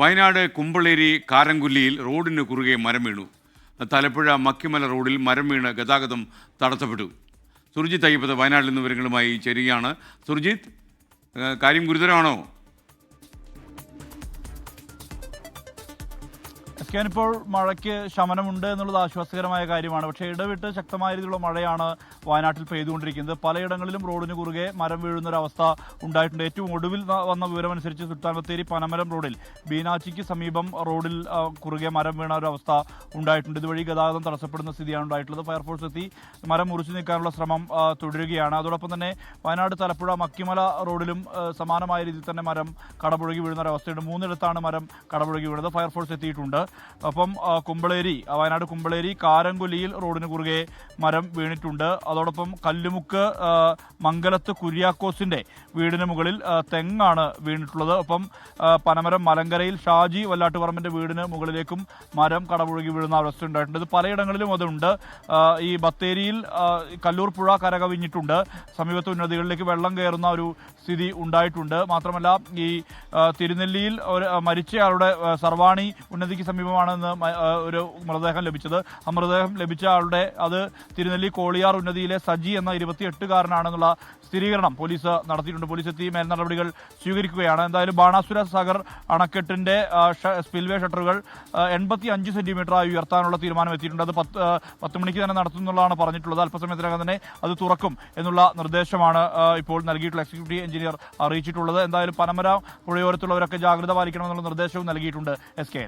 വയനാട് കുമ്പളേരി കാരങ്കുല്ലിയിൽ റോഡിന് കുറുകെ മരം വീണു. തലപ്പുഴ മക്കിമല റോഡിൽ മരം വീണ് ഗതാഗതം തടസ്സപ്പെട്ടു. സുർജിത്ത് അയ്യപ്പത് വയനാട്ടിൽ നിന്ന് വിവരങ്ങളുമായി ചേരുകയാണ്. സുർജിത്ത് കാര്യം ഗുരുതരമാണോ? ഇപ്പോൾ മഴയ്ക്ക് ശമനമുണ്ട് എന്നുള്ളത് ആശ്വാസകരമായ കാര്യമാണ്. പക്ഷേ ഇടവിട്ട് ശക്തമായ രീതിയിലുള്ള മഴയാണ് വയനാട്ടിൽ പെയ്തുകൊണ്ടിരിക്കുന്നത്. പലയിടങ്ങളിലും റോഡിന് കുറുകെ മരം വീഴുന്ന ഒരു അവസ്ഥ ഉണ്ടായിട്ടുണ്ട്. ഏറ്റവും ഒടുവിൽ വന്ന വിവരമനുസരിച്ച് സുൽത്താൻ ബത്തേരി പനമരം റോഡിൽ ബീനാച്ചിക്ക് സമീപം റോഡിൽ കുറുകെ മരം വീണ ഒരു അവസ്ഥ ഉണ്ടായിട്ടുണ്ട്. ഇതുവഴി ഗതാഗതം തടസ്സപ്പെടുന്ന സ്ഥിതിയാണ് ഉണ്ടായിട്ടുള്ളത്. ഫയർഫോഴ്സ് എത്തി മരം മുറിച്ചു നീക്കാനുള്ള ശ്രമം തുടരുകയാണ്. അതോടൊപ്പം തന്നെ വയനാട് തലപ്പുഴ മക്കിമല റോഡിലും സമാനമായ രീതിയിൽ തന്നെ മരം കടപുഴകി വീഴുന്ന ഒരു മൂന്നിടത്താണ് മരം കടപുഴകി വീണത്. ഫയർഫോഴ്സ് എത്തിയിട്ടുണ്ട്. ഒപ്പം ആ, കുമ്പളേരി വയനാട് കുമ്പളേരി കാരംകുലിയിൽ റോഡിന് കുറുകെ മരം വീണിട്ടുണ്ട്. അതോടൊപ്പം കല്ലുമുക്ക് മംഗലത്ത് കുര്യാക്കോസിന്റെ വീടിന് മുകളിൽ തെങ്ങാണ് വീണിട്ടുള്ളത്. ഒപ്പം പനമരം മലങ്കരയിൽ ഷാജി വല്ലാട്ടുപറമ്പിന്റെ വീടിന് മുകളിലേക്കും മരം കടപുഴകി വീഴുന്ന അവസ്ഥ ഉണ്ടായിട്ടുണ്ട്. ഇത് പലയിടങ്ങളിലും അതുണ്ട്. ഈ ബത്തേരിയിൽ കല്ലൂർ പുഴ കരകവിഞ്ഞിട്ടുണ്ട്. സമീപത്തെ ഉന്നതികളിലേക്ക് വെള്ളം കയറുന്ന ഒരു സ്ഥിതി ഉണ്ടായിട്ടുണ്ട്. മാത്രമല്ല ഈ തിരുനെല്ലിയിൽ ഒരു മരിച്ചയാളുടെ സർവാണി ഉന്നതിക്ക് സമീപമാണെന്ന് ഒരു മൃതദേഹം ലഭിച്ചത്. ആ മൃതദേഹം ലഭിച്ച ആളുടെ അത് തിരുനെല്ലി കോളിയാർ ഉന്നതിയിലെ സജി എന്ന ഇരുപത്തിയെട്ടുകാരനാണെന്നുള്ള സ്ഥിരീകരണം പോലീസ് നടത്തിയിട്ടുണ്ട്. പോലീസ് എത്തി മേൽ നടപടികൾ സ്വീകരിക്കുകയാണ്. എന്തായാലും ബാണാസുര സാഗർ അണക്കെട്ടിന്റെ സ്പിൽവേ ഷട്ടറുകൾ എൺപത്തി അഞ്ച് സെന്റിമീറ്ററായി ഉയർത്താനുള്ള തീരുമാനം എത്തിയിട്ടുണ്ട്. അത് പത്ത് മണിക്ക് തന്നെ നടത്തുന്നുള്ളതാണ് പറഞ്ഞിട്ടുള്ളത്. അല്പസമയത്തിനകം തന്നെ അത് തുറക്കും എന്നുള്ള നിർദ്ദേശമാണ് ഇപ്പോൾ നൽകിയിട്ടുള്ള എക്സിക്യൂട്ടീവ് എഞ്ചിനീയർ അറിയിച്ചിട്ടുള്ളത്. എന്തായാലും പനമര പുഴയോരത്തുള്ളവരൊക്കെ ജാഗ്രത പാലിക്കണമെന്നുള്ള നിർദ്ദേശവും നൽകിയിട്ടുണ്ട്. S K